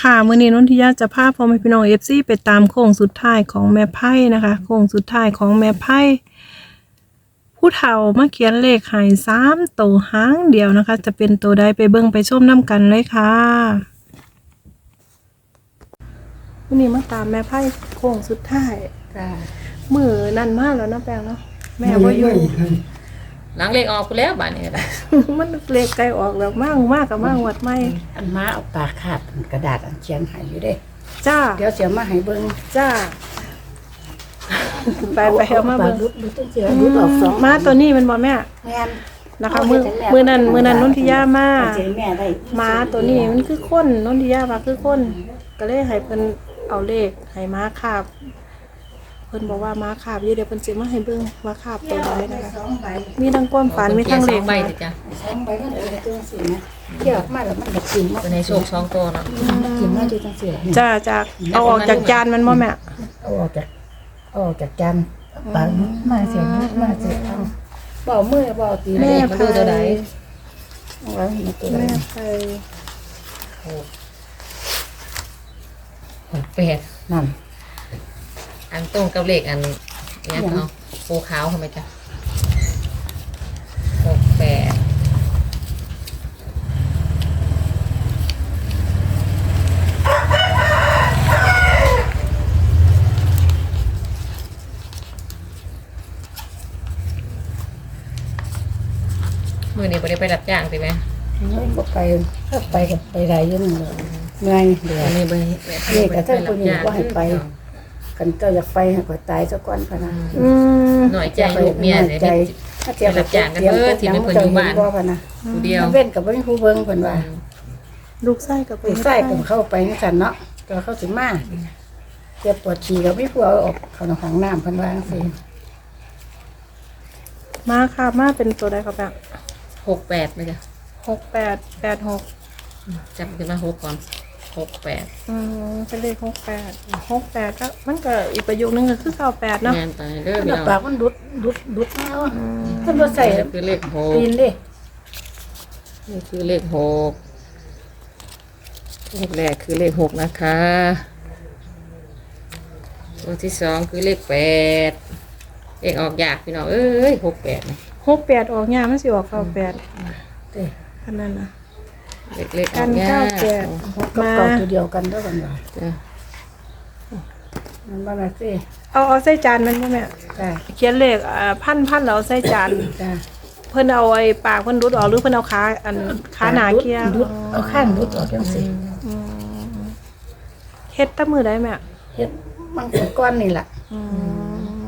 ค่ะมื้อนี้นนทิยาจะพาพ่อแม่พี่น้อง FC ไปตามโค้งสุดท้ายของแม่ไพ่นะคะโค้งสุดท้ายของแม่ไพ่ผู้เฒ่ามาเขียนเลขให้3ตัวหางเดียวนะคะ จะเป็นตัวใดไปเบิ่งไปชมน้ำกันเลยค่ะมื้อนี้มาตามแม่ไพ่โค้งสุดท้ายจ้ามือนั่นมากแล้วนะแปลงเนาะแม่บ่อยู่ หลังเลขออกไปแล้วบ้านนี้ก็ได้มันเลขไกลออกแล้วมากมากกับมากวัดไม่อันมาเอาปากขาดกระดาษอันเขียนให้อยู่เด้ จ้าเดี๋ยวเสียมาให้เบิ่งจ้าไปไปเอามาเบิ่งปกรุดรุดต้องเสียรุดออกสองมาตัวนี้มันบ่แม่แม่น นะคะมือมือนั้นมือนั้นนนทิยามาเจแม่ได้ม้าตัวนี้มันคือคนนนทิยาว่าคือคน ก็เลยให้เพิ่นเอาเลขให้ม้าคาบ เพิ่นบอกว่าม้าคาบอยู่เดี๋ยวเพิ่นสิมาให้เบิ่งว่าคาบตัวใดนะคะสองใบมีทั้งความฝันมีทั้งเลขสอใบสิจ้ะสองใบมันเออจังซี่นะเกี่ยวออกมาแล้วมันก็กินมาตัวในโชคสองตัวเนาะมันกินมาอยู่จังซี่จ้าจากเอาออกจากจานมันบ่แม่เอาออกจากเอาออกจากจานปากมาเสียรุดมาเสียเอาบ่เอามือบ่เอาตีแม่เลขมาดูตัวใดเอาไว้ให้ตัวใดแม่ไปหกแปดนั่น อันตรงกับเลขอันเนี่ยเขาปูขาวทำไมจ้ะหกแปดมือนี้บ่ได้ไปรับจ้างสิไหมไม่บ่ไปถ้าไปก็ไปได้อยังนึงเลยเมื่อยเดืออัดนนี้ไปนี่ก็ถ้าคนนี้บ่ให้ไป กันเจ้าอยากไปให้ข่อยตายซะก่อนพะนะอืมหน่อยใจลูกเมียหเนี่ใจยถ้าเจียบรับจ้างกันเด้อที่เป็นคนอยู่บ้านบ่พะนะผู้เดียวมันเว้นกับบ่มีผู้เบิ่งเพิ่นว่าลูกไส้กับผู้ชายก็เข้าไปจังซั่นเนาะก็เข้าสิมาเจ็บปวดฉี่ก็มีผู้เอาออกเข้าในห้องน้ำเพิ่นว่าจังซี่มาค่ะมาเป็นตัวใดครับแม่หกแปดไหมจ๊ะหกแปดแปดหกจับขึ้นมาหกก่อน หกแปดอืมเป็นเลขหกแปดหกแปดก็มันก็อีกประโยคนึงก็คือเก้าแปดเนาะงานไปเด้อมันพี่เอาน้องปากมันดุดดุดดุดแล้วเพิ่นบ่ใส่นี่คือเลขหกตีนเด้นี่คือเลขหกเลขแรกคือเลขหกนะคะ ตัวที่สองคือเลขแปดเลขออกยากพี่น้องเอ้ยหกแปดนี่หกแปดออกยามันสิออกเก้าแปดเด้ขนาดนะ เลขเลขอกัอนกยาเก้าก แปดหกกับเก่าตัวเดียวกันเด้อเพิ่นว่าจ้ะ มันบ่แม่นสิเอาเอาใส่จานมันบ่แม่จ้าเขียนเลขอ่าพันพันแล้วเอาใส่จาน จ้าเพิ่นเอาไอ้ปากเพิ่นรุดออกหรือเพิ่นเอาขาอันขาหนาเกียร์ดุดเอาข้างดุดออกจังซี่เฮ็ดแตะมือได้แม่เฮ็ดมันเป็นก้อนนี่ล่ะอื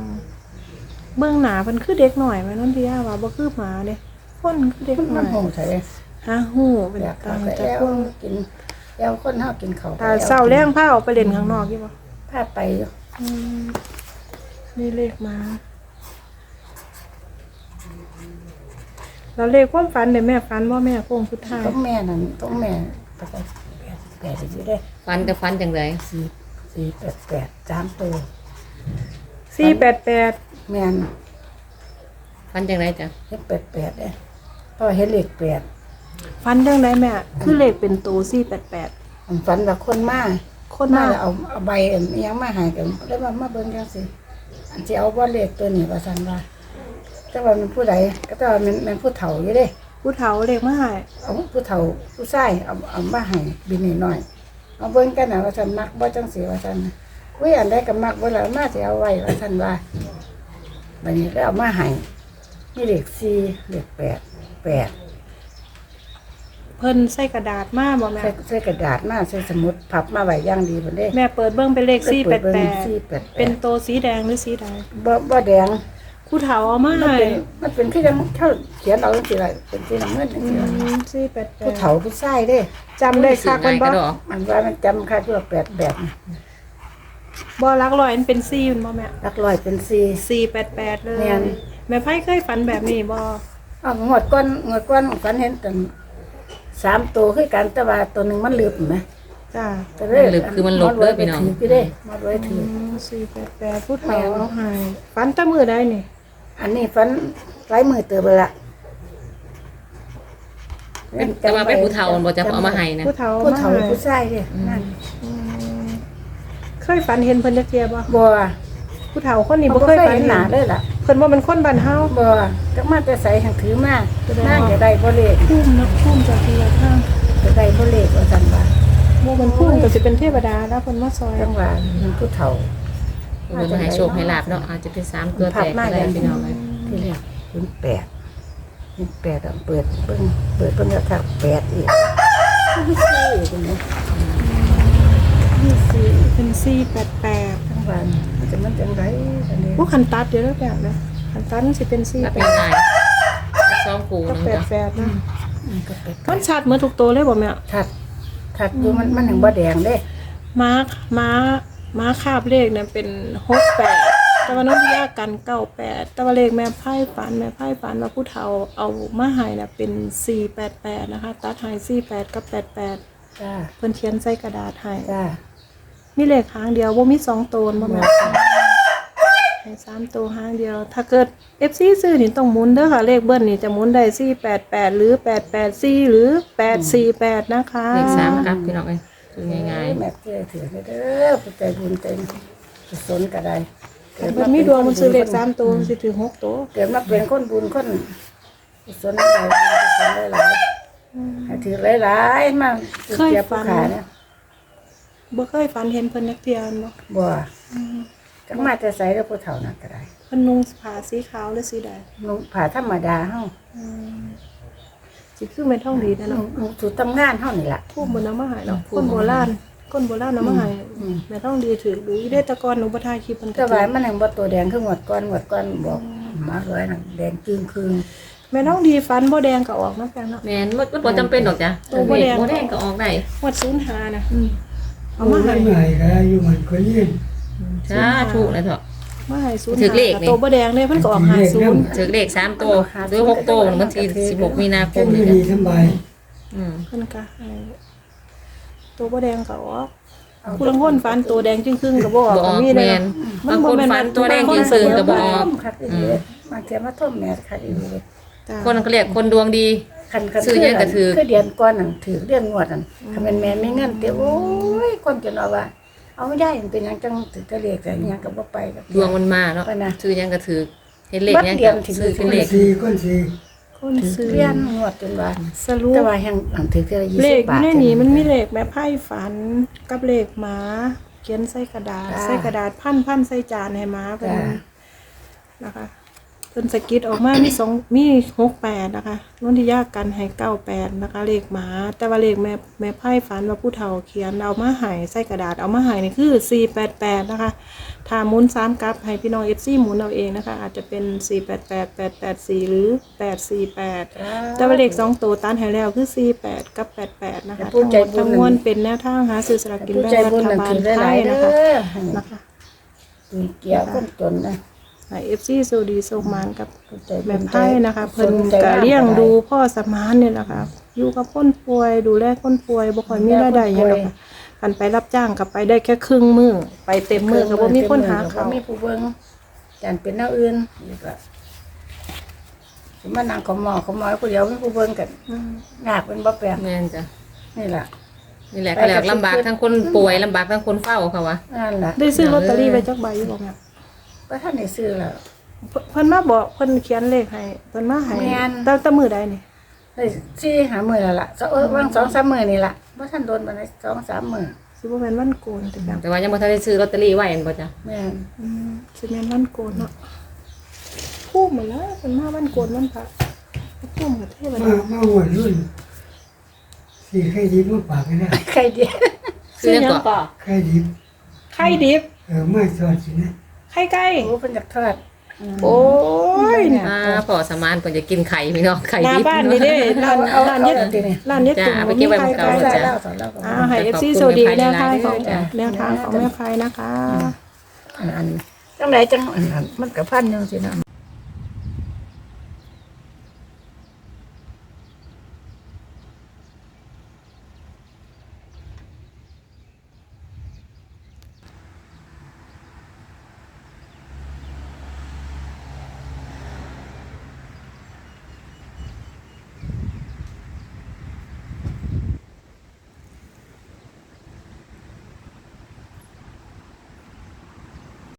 มเบื้องหน้าเพิ่นคือเด็กหน่อยแม่นนทิยาว่าบ่คือหมาเด้คนคือเด็กมันหน่มัอนยหงใส่ ฮะฮู้เป็นอยากตาทำไปจะแล้วพ่วงกินแล้วคนเฮากินข้าวตาเศร้าแรงพาออกไปเล่นข้างนอกอยู่บ่พาไปอยู่อืมนี่เลขมาแล้วเลขความฝันเดี๋ยวแม่ฝันว่าแม่โค้งสุดท้ายต้องแม่นั่นต้องแม่ไปไปแปดสิได้ฟันกับฟันจังไรสี่สี่แปดแปดสามตัวสี่แปดแปดแม่น ฟันจังไรจ้ะเฮ็ดแปดแปดเด้เพราะเฮ็ดเลขแปด ฝันจังไดแม่ คือเลขเป็นตัวสี่แปดแปดผมฝันว่าคนมาคนมามา แล้วเอาเอาใบอันอิหยังมาให้กันแล้วมามาเบิ่งจังซี่อันที่เอาบ่เลขตัวนี้ว่าซั่นว่าแต่ว่ามันผู้ใดก็แต่ว่ามันมันผู้เฒ่าอยู่เด้ ผู้เฒ่าเลขมาให้เอาผู้เฒ่าผู้ชายเอาเอามาให้บินนิดหน่อยเอาเบิ่งกันนะว่าฉันมักบ่จังสีว่าฉันอุ้ยอันใดก็มักบ่แล้วมาสิเอาไว้ว่าฉันว่าบัดนี้แล้วเอามาให้มีเลขสี่เลขแปดแปด เพิ่นใส่กระดาษมาบ่แม่ ใส่ใส่กระดาษมาใส่สมุดพับมาไว้อย่างดีพุ่นเด้แม่เปิดเบิ่งเป็นเลขสี่แปดแปดสี่แปดเป็นตัวสีแดงหรือสีใดบ่บ่แดงผู้เฒ่าเอามามันให้เป็นมันเป็นคือจังเขาเขียนเอาจังซี่ล่ะเป็นสีน้ำเงินจังซี่ล่ะสี่แปดแปผู้ดเฒ่าผู้ชายเด้ จำได้คักมันกบ่ระดอกมันว่ามันจำค่าที่ว่าแปดแบบนะบ่รักร้อยมันเป็นสี่มันบ่แม่หลักร้อยเป็นสี่สี่แปดแปดเลย แม่น แม่ไพ่เคยฝันแบบนี้บ่เอางวดก้อนงวดก้อนฝันเห็นตัน สามตัวคือกันแต่ว่าตัวหนึ่งมันลืมไหมจ้าแต่เด้มันลืมคือมันหลบเด้อพี่น้อง ถือพี่เด้มาไว้ถือ สี่แปดแปดผู้เฒ่าเอาให้ฝันแตะมือได้นี่อันนี้ฝันไร้มือเตือไปละเป็นแต่ว่าเป็นผู้เฒ่าบ่จะเอามาให้นะ ผู้เฒ่าผู้มาเฒ่าให้ผู้ชายเด้นั่นอืมเคยฝันเห็นเพิ่นจักเทียบ่บ่ผู้เฒ่าคนนี้นี่บ่บ่เคเคยยฝันเห็นหน้าเลยล่ะ เพิ่นว่ามันคนบ้านเฮาบ่จักมาแต่ใส่หังถือมานั่งจะได้บ่เลขภูมินักภูมิจากที่ละทางจะได้บ่เลขว่าซั่นว่าบ่มันภูมิก็สิเป็นเทวดาแล้วเพิ่นมาซอยจังว่ามันผู้เฒ่าเพิ่นมาให้โชคให้ลาบเนาะอาจจะเป็นสามตัวแตกก็ได้พี่น้องเลยที่แรกเป็นแปดเป็นแปดอะเปิดเบิ่งเปิดเบิ่งแล้วถ้าแปดอีกไม่ใช่ตรงนี้นี่สิเป็น488ทั้ งวันมันจะมันจังไรอันนี้ผู้คันตัดเดี๋ยวแล้วแบบนะคันตัดมันสิเป็นถ้าเป็น48ไงสองคู่ก็นึงจ้ะ88นะมันก็เป็ดมันชัดเหมือนทุกตัวเลยบ่แม่ถัดถัดอยู่มันมันถึงบ่แดงเด้ม้าม้าม้าคาบเลขเนี่ยเป็นหกแปดแต่ว่านนทิยากันเก้าแปดแต่ว่าเลขแม่ไพ่ฝันแม่ไพ่ฝันว่าผู้เฒ่าเอามาให้น่ะเป็นสี่แปดแปดนะคะ ตัดให้สี่แปดกับแปดแปดจ้าเพิ่นเขียนใส่กระดาษให้จ้า มีเลขหางเดียวว่ามีสองตัวบ่แม่ให้สามตัวหางเดียว ถ้าเกิด FC ซื้อนี่ต้องหมุนเด้อค่ะ เลขเบิ้ลนี่จะหมุนได้สี่แปดแปดหรือแปดแปดสี่หรือแปดสี่แปดนะคะเลขสามครับพี่น้องเอ้ยคือง่ายแม่เจ้ถือเด้อผู้ใจบุญใจกุศลก็ได้เกิดมันมีดวงมันซื้อเลขสามตัวมันสิถึงหกตัวเกิดมาเป็นคนบุญคนกุศลหลายบุญกุศลหลายๆให้ถือหลายๆมาถือเกียบผู้ขาเนี่ย บ่เคยฝันเห็นเพิ่นนักเทียนบ่บ่จังมาแต่ใส่แล้วผู้เฒ่านั่นก็ได้เพิ่นนุ่งผ้าสีขาวหรือสีแดงนุ่งผ้าธรรมดาเฮาสิคือแม่นท่องดีนะนุ่งเนาะนุ่งสูททำงานเฮานี่ล่ะผู้บ่นำมาให้เนาะคนโบราณคนโบราณนำมาให้อืมแม่ท่องดีถือดูอยู่ได้แต่ก่อนหนูบ่ถ่ายคลิปเพิ่นก็แต่ถืว่าอมันยังบ่ตัวแดงคือหมดก่อนหมดก่อนบอกมาเลยน่ะแดงจึงคืนแม่ท่องดีฟันบ่แดงก็ออกเนาะแฟนเนาะๆแม่นบ่บ่จำเป็นดอกจ้ะตัวบ่แดงบ่แดงก็ออกได้งวด05นะเอา เอามามาให้ให้ก็อยู่มันก็เยี่ยมสาธุเลยเถอะ มาให้05ถือเลขนี่ ตัวบ่แดงเลยเพิ่นก็ออกถือเลขนำ50ถึงเลขสามตัวหรือหกตัววันที่สิบหกมีนาคแค่มนี้นี่ดีจ้ะสบายอืม เพิ่นก็ให้ตัวบ่แดงก็ออกผู้ลางคนฟันตัวแดงจึงครึ่งก็บ่ออกบ่อก็อกมีแมเด้นมับางบ่คนแม่นฟันตัวแดงยิงซื่อก็บ่ออกคักอีหลีบางเทีมาท่มแม่คักอีหลีจ้ะคนก็เรียกคนดวงดี คันคันซื้อหยังก็ถือ คือเดือนก่อนนั่นถือเดือนงวดนั่นคันแม่นแม่ไม่เงินเตียวโอ้ยคนจนเอาว่า เอาไม่ได้มันเป็นหยังจังถือตะเลขแต่หยังก็บ่ไปกับ ดวงมันมาเนาะไปนะซื้อหยังก็ถือเห็นเลขหยังบัดเดีก็ยวถึง ซื้อเป็นเลขสี่คนสี่คนถือซื้อเรียนงวดจนว่า สรุปแต่ว่าแห่งอันถือเท่ายี่เลสิขบาทในนี้มันมีเลขแม่ไพ่ฝันกับเลขหมาเขียนใส่กระดาษจ้าใส่กระดาษพันพันใส่จานให้หมาเป็นจ้านะคะ เป็นสกิดออกมามีสองมีหกแปดนะคะนนที่ยากกันให้เก้าแปดนะคะ เลขหมา แต่ว่าเลขแม่แม่ไพ่ฝันว่าผู้เฒ่าเขียนเอามาใหายใส่กระดาษเอามาใหายนี่คือสี่แปดแปดนะคะถ้าหมุนสามกับให้พี่น้องเอฟซีหมุนเอาเองนะคะ อาจจะเป็นสี่แปดแปดแปดแปดสี่หรือแปดสี่แปดแต่ว่าเลขสองตัวตันให้แล้วคือ48กับ88นะคะผู้ทั้งหใจมดบุญทั้งมวลเป็นแนวทางหาซื้อสลากกินผู้แบ่งใจรับุญฐนั่นบาลถือไทหลายยๆเด้นะคะอนะคะถือเกี่ยวคนจนนะ ให้ FC โซดีโซมานกับผู้ใจบุญแม่ไพ่นะคะเพิ่นใจก็งามเลี้ยงดูพ่อสมานเนี่ยแหละค่ะอยู่กับคนป่วยดูแลคนป่วยบ่ค่อยมีรายได้หยังหรอกค่ะคันไปรับจ้างก็ไปได้แค่ครึ่งมื้อไปเต็มมื้อก็บ่มีคนหาเขาบ่มีผู้เบิ่งจานเป็นแนวอื่นนี่ก็สิมานั่งขอหมอขอหมอผู้เดียวมีผู้เบิ่งกันอืมยากเป็นบ่แปลงแม่นจ้ะนี่ล่ะนี่แหละก็แหละลำบากทั้งคนป่วยลำบากทั้งคนเฝ้าเขาวะนั่นล่ะได้ซื้อลอตเตอรี่ไว้จักใบอยู่บ่แม่ บ่ทันได้ซื้อแล้ว เพิ่นเพิ่นมาบอกเพิ่นเขียนเลขให้เพิ่นมาให้แม่นแต่แต่มื้อใดนี่ได้สี่หามื้อแล้วล่ะสองเออวางสองสามมื้อนี่ล่ะบ่ทันโดนปานใดสองสามมื้อสิบ่แม่นวันโกนแต่แบบแต่ว่ายังบ่ทันได้ซื้อลอตเตอรี่ไว้เห็นบ่จ้ะแม่นอืมสิแม่นวันโกนเนาะพูดมาแล้วเป็นมาวันโกนวันพระพูดกับเทวมาดามาหัวรุ่นสี่ไข่ดิบมาปากไม่ได้ใครเดียวซื้อหยังก่อน ไข่ดิบไข่ดิบเออมาสอดสินะ ไข่ไก่โอ้เพิ่นอยากทอดโอ้ยอ่าพอสมานเพิ่นจะกินไข่พี่น้องไข่หน้าดิบบ้านนี่เด้ร้านเอาร้านเอาเย็ดเอาตินี่ร้านเย็ดจ้าตุ่มเอาไปบ่เก็มีบไว้ไข่บนเก่าไก่ใส่จ้ะแล้วสอนแล้วก็อ่าให้เอฟซีขอบคุณโซดีแม่แนไพวทางหขลาอยงๆจ้ะ แนวทางของแม่ไพนะคะ อันอันจังไหนจังอันอันมันก็พันยังสินะ